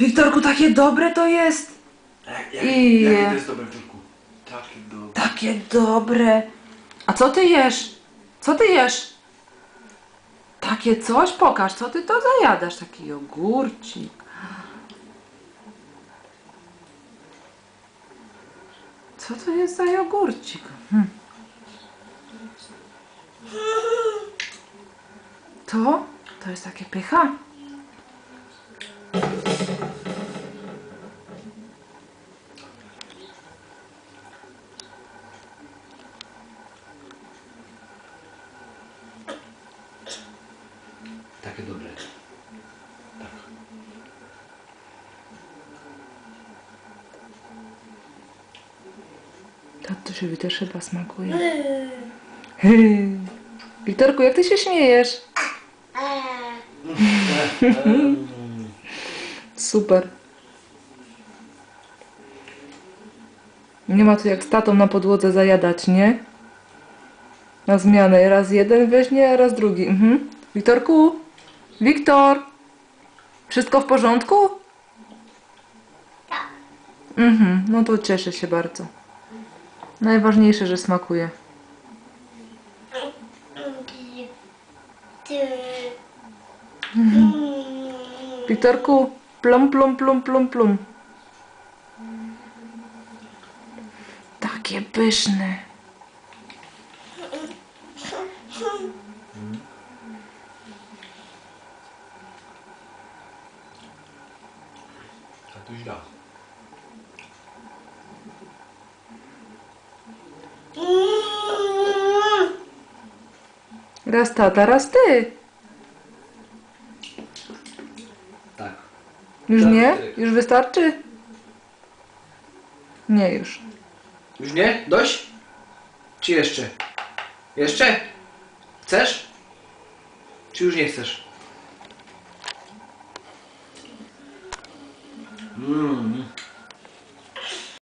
Wiktorku, takie dobre to jest. Jak, jak, I- jakie to jest dobre w Turku? Takie dobre. Takie dobre. A co ty jesz? Co ty jesz? Takie coś? Pokaż, co ty to zajadasz? Taki jogurcik. Co to jest za jogurcik? Hm. To? To jest takie pycha? Takie dobre. Tak. Tatusiowi też chyba smakuje. Hy. Wiktorku, jak ty się śmiejesz? Super. Nie ma tu jak z tatą na podłodze zajadać, nie? Na zmianę. Raz jeden weźmie, raz drugi. Mhm. Wiktorku? Wiktor? Wszystko w porządku? Mhm. No to cieszę się bardzo. Najważniejsze, że smakuje. Wiktorku, plum, plum, plum, plum, plum. Takie pyszne. Tatuś da. Raz tata, raz ty. Tak. Już Tak, nie? tak. Już wystarczy? Nie już. Już nie? Dość? Czy jeszcze? Jeszcze? Chcesz? Czy już nie chcesz?